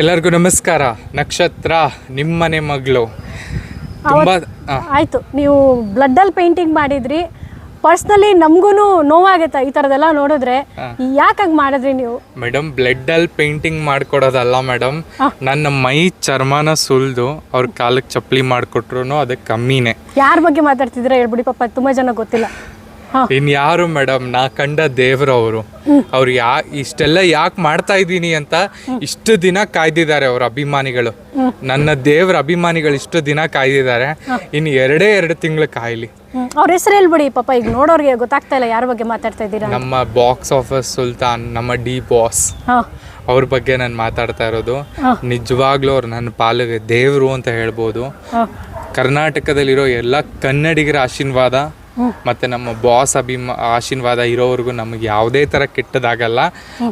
ಎಲ್ಲರಿಗೂ ನಮಸ್ಕಾರ. ನಕ್ಷತ್ರ ನಿಮ್ಮನೆ ಮಗಳು. ತುಂಬ ಆಯಿತು. ನೀವು ಬ್ಲಡ್ಡಲ್ಲಿ ಪೇಂಟಿಂಗ್ ಮಾಡಿದ್ರಿ. ಪರ್ಸ್ನಲಿ ನಮಗೂ ನೋವಾಗುತ್ತೆ ಈ ಥರದ್ದೆಲ್ಲ ನೋಡಿದ್ರೆ. ಯಾಕೆ ಹಂಗೆ ಮಾಡಿದ್ರಿ ನೀವು? ಮೇಡಮ್ ಬ್ಲಡ್ಡಲ್ಲಿ ಪೇಂಟಿಂಗ್ ಮಾಡ್ಕೊಡೋದಲ್ಲ ಮೇಡಮ್. ನನ್ನ ಮೈ ಚರ್ಮನ ಸುಲಿದು ಅವ್ರ ಕಾಲಕ್ಕೆ ಚಪ್ಪಲಿ ಮಾಡಿಕೊಟ್ರು ಅದಕ್ಕೆ ಕಮ್ಮಿನೇ. ಯಾರ ಬಗ್ಗೆ ಮಾತಾಡ್ತಿದ್ರೆ ಹೇಳ್ಬಿಡಿ ಪಾಪ ತುಂಬ ಜನ ಗೊತ್ತಿಲ್ಲ. ಇನ್ಯಾರು ಮೇಡಮ್? ನಾ ಕಂಡ ದೇವ್ರು ಅವರು. ಅವ್ರು ಯಾ ಇಷ್ಟೆಲ್ಲ ಯಾಕೆ ಮಾಡ್ತಾ ಇದ್ದೀನಿ ಅಂತ ಇಷ್ಟು ದಿನ ಕಾಯ್ದಿದ್ದಾರೆ ಅವ್ರ ಅಭಿಮಾನಿಗಳು. ನನ್ನ ದೇವ್ರ ಅಭಿಮಾನಿಗಳು ಇಷ್ಟು ದಿನ ಕಾಯ್ದಿದ್ದಾರೆ. ಇನ್ನು ಎರಡೇ ಎರಡು ತಿಂಗಳು ಕಾಯ್ಲಿ. ಅವ್ರ ಹೆಸರು ಹೇಳ್ಬಿಡಿ ಪಾಪ ಈಗ ನೋಡೋರಿಗೆ ಗೊತ್ತಾಗ್ತಾ ಇಲ್ಲ ಯಾರ ಬಗ್ಗೆ ಮಾತಾಡ್ತಾ ಇದ್ದೀರಾ ನಮ್ಮ ಬಾಕ್ಸ್ ಆಫೀಸ್ ಸುಲ್ತಾನ್ ನಮ್ಮ ಡಿ ಬಾಸ್. ಅವ್ರ ಬಗ್ಗೆ ನಾನು ಮಾತಾಡ್ತಾ ಇರೋದು. ನಿಜವಾಗ್ಲೂ ಅವ್ರು ನನ್ನ ಪಾಲಿಗೆ ದೇವರು ಅಂತ ಹೇಳ್ಬೋದು. ಕರ್ನಾಟಕದಲ್ಲಿರೋ ಎಲ್ಲ ಕನ್ನಡಿಗರ ಆಶೀರ್ವಾದ ಮತ್ತೆ ನಮ್ಮ ಬಾಸ್ ಅಭಿಮ ಆಶೀರ್ವಾದ ಇರೋವರೆಗೂ ನಮಗೆ ಯಾವುದೇ ತರ ಕೆಟ್ಟದಾಗಲ್ಲ.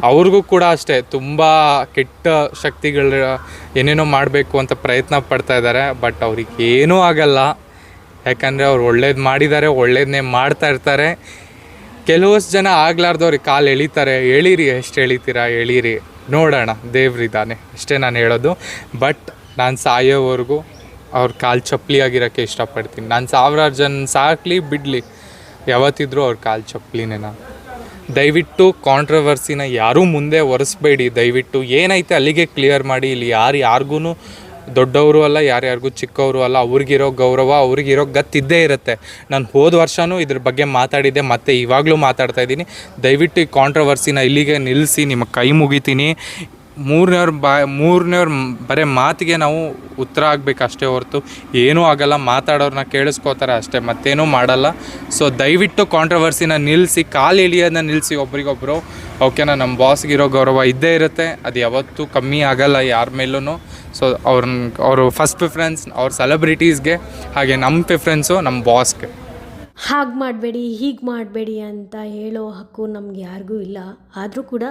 ಅವ್ರಿಗೂ ಕೂಡ ಅಷ್ಟೇ, ತುಂಬಾ ಕೆಟ್ಟ ಶಕ್ತಿಗಳ ಏನೇನೋ ಮಾಡಬೇಕು ಅಂತ ಪ್ರಯತ್ನ ಪಡ್ತಾ ಇದ್ದಾರೆ. ಬಟ್ ಅವ್ರಿಗೆ ಏನೂ ಆಗಲ್ಲ. ಯಾಕಂದ್ರೆ ಅವ್ರು ಒಳ್ಳೇದು ಮಾಡಿದ್ದಾರೆ ಒಳ್ಳೇದನ್ನೇ ಮಾಡ್ತಾ ಇರ್ತಾರೆ. ಕೆಲವಷ್ಟು ಜನ ಆಗ್ಲಾರ್ದವ್ರಿಗೆ ಕಾಲು ಎಳಿತಾರೆ. ಎಳೀರಿ, ಎಷ್ಟು ಎಳಿತೀರಾ? ಎಳೀರಿ. ನೋಡೋಣ. ದೇವ್ರಿದ್ದಾನೆ. ಅಷ್ಟೇ ನಾನು ಹೇಳೋದು. ಬಟ್ ನಾನು ಸಾಯೋವರೆಗೂ ಅವ್ರ ಕಾಲು ಚಪ್ಪಲಿ ಆಗಿರೋಕ್ಕೆ ಇಷ್ಟಪಡ್ತೀನಿ. ನಾನು ಸಾವಿರಾರು ಜನ ಸಾಕಲಿ, ಬಿಡಲಿ. ಯಾವತ್ತಿದ್ರೂ ಅವ್ರ ಕಾಲು ಚಪ್ಪಲಿನೇ ನಾನು. ದಯವಿಟ್ಟು ಕಾಂಟ್ರವರ್ಸಿನ ಯಾರೂ ಮುಂದೆ ಒರೆಸ್ಬೇಡಿ. ದಯವಿಟ್ಟು ಏನೈತೆ ಅಲ್ಲಿಗೆ ಕ್ಲಿಯರ್ ಮಾಡಿ. ಇಲ್ಲಿ ಯಾರು ಯಾರಿಗೂ ದೊಡ್ಡವರು ಅಲ್ಲ ಯಾರ್ಯಾರಿಗೂ ಚಿಕ್ಕವರು ಅಲ್ಲ, ಅವ್ರಿಗಿರೋ ಗೌರವ, ಅವ್ರಿಗಿರೋ ಗತ್ತಿದ್ದೇ ಇರುತ್ತೆ. ನಾನು ಹೋದ ವರ್ಷವೂ ಇದ್ರ ಬಗ್ಗೆ ಮಾತಾಡಿದ್ದೆ, ಮತ್ತೆ ಇವಾಗಲೂ ಮಾತಾಡ್ತಾ ಇದ್ದೀನಿ. ದಯವಿಟ್ಟು ಈ ಕಾಂಟ್ರವರ್ಸಿನ ಇಲ್ಲಿಗೆ ನಿಲ್ಲಿಸಿ ನಿಮ್ಮ ಕೈ ಮುಗಿತೀನಿ. ಮೂರನೇವ್ರ ಬಾ, ಮೂರನೇವ್ರ ಬರೀ ಮಾತಿಗೆ ನಾವು ಉತ್ತರ ಆಗಬೇಕು ಅಷ್ಟೇ ಹೊರತು. ಏನೂ ಆಗಲ್ಲ ಮಾತಾಡೋರನ್ನ ಕೇಳಿಸ್ಕೋತಾರೆ ಅಷ್ಟೇ, ಮತ್ತೇನೂ ಮಾಡಲ್ಲ. ಸೊ ದಯವಿಟ್ಟು ಕಾಂಟ್ರವರ್ಸಿನ ನಿಲ್ಲಿಸಿ ಕಾಲು ಎಳಿಯೋದನ್ನ ನಿಲ್ಲಿಸಿ ಒಬ್ರಿಗೊಬ್ಬರು ಓಕೆನಾ ನಮ್ಮ ಬಾಸ್ಗಿರೋ ಗೌರವ ಇದ್ದೇ ಇರುತ್ತೆ. ಅದು ಯಾವತ್ತೂ ಕಮ್ಮಿ ಆಗಲ್ಲ ಯಾರ ಮೇಲೂ ಸೊ ಅವ್ರನ್ನ ಅವರು ಫಸ್ಟ್ ಪ್ರಿಫರೆನ್ಸ್ ಅವ್ರ ಸೆಲೆಬ್ರಿಟೀಸ್ಗೆ ಹಾಗೆ ನಮ್ಮ ಪ್ರಿಫ್ರೆನ್ಸು ನಮ್ಮ ಬಾಸ್ಗೆ ಹಾಗೆ ಮಾಡಬೇಡಿ, ಹೀಗೆ ಮಾಡಬೇಡಿ ಅಂತ ಹೇಳೋ ಹಕ್ಕು ನಮ್ಗೆ ಯಾರಿಗೂ ಇಲ್ಲ. ಆದರೂ ಕೂಡ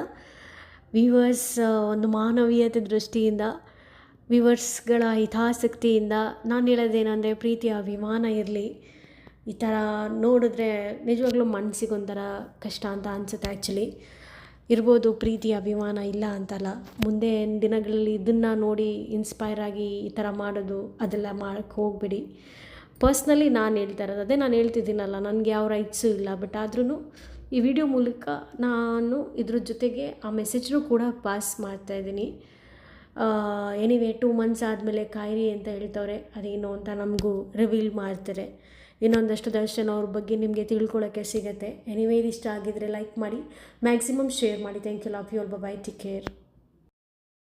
ವ್ಯೂವರ್ಸ್ ಒಂದು ಮಾನವೀಯತೆ ದೃಷ್ಟಿಯಿಂದ ವಿವರ್ಸ್ಗಳ ಹಿತಾಸಕ್ತಿಯಿಂದ ನಾನು ಹೇಳೋದೇನಂದರೆ ಪ್ರೀತಿ ಅಭಿಮಾನ ಇರಲಿ. ಈ ಥರ ನೋಡಿದ್ರೆ ನಿಜವಾಗ್ಲೂ ಮನಸ್ಸಿಗೊಂಥರ ಕಷ್ಟ ಅಂತ ಅನಿಸುತ್ತೆ ಆ್ಯಕ್ಚುಲಿ ಇರ್ಬೋದು ಪ್ರೀತಿ ಅಭಿಮಾನ ಇಲ್ಲ ಅಂತಲ್ಲ. ಮುಂದೆ ದಿನಗಳಲ್ಲಿ ಇದನ್ನು ನೋಡಿ ಇನ್ಸ್ಪೈರ್ ಆಗಿ ಈ ಥರ ಮಾಡೋದು, ಅದೆಲ್ಲ ಮಾಡೋಕ್ಕೆ ಹೋಗಬೇಡಿ. ಪರ್ಸ್ನಲಿ ನಾನು ಹೇಳ್ತಾ ಇರೋದು, ಅದೇ ನಾನು ಹೇಳ್ತಿದ್ದೀನಲ್ಲ, ನನಗೆ ಯಾವ ರೈಟ್ಸು ಇಲ್ಲ ಬಟ್ ಆದ್ರೂ ಈ ವಿಡಿಯೋ ಮೂಲಕ ನಾನು ಇದ್ರ ಜೊತೆಗೆ ಆ ಮೆಸೇಜ್ನೂ ಕೂಡ ಪಾಸ್ ಮಾಡ್ತಾ ಮಾಡ್ತಾಯಿದ್ದೀನಿ ಎನಿವೇ ಟೂ ಮಂತ್ಸ್ ಆದಮೇಲೆ ಕಾಯಿರಿ ಅಂತ ಹೇಳ್ತವ್ರೆ, ಅದೇನು ಅಂತ ನಮಗೂ ರಿವೀಲ್ ಮಾಡ್ತಾರೆ. ಇನ್ನೊಂದಷ್ಟು ದರ್ಶನ ಅವ್ರ ಬಗ್ಗೆ ನಿಮಗೆ ತಿಳ್ಕೊಳ್ಳೋಕ್ಕೆ ಸಿಗುತ್ತೆ. ಎನಿವೇ ಇಷ್ಟ ಆಗಿದ್ದರೆ ಲೈಕ್ ಮಾಡಿ ಮ್ಯಾಕ್ಸಿಮಮ್ ಶೇರ್ ಮಾಡಿ. Thank you love you all bye take care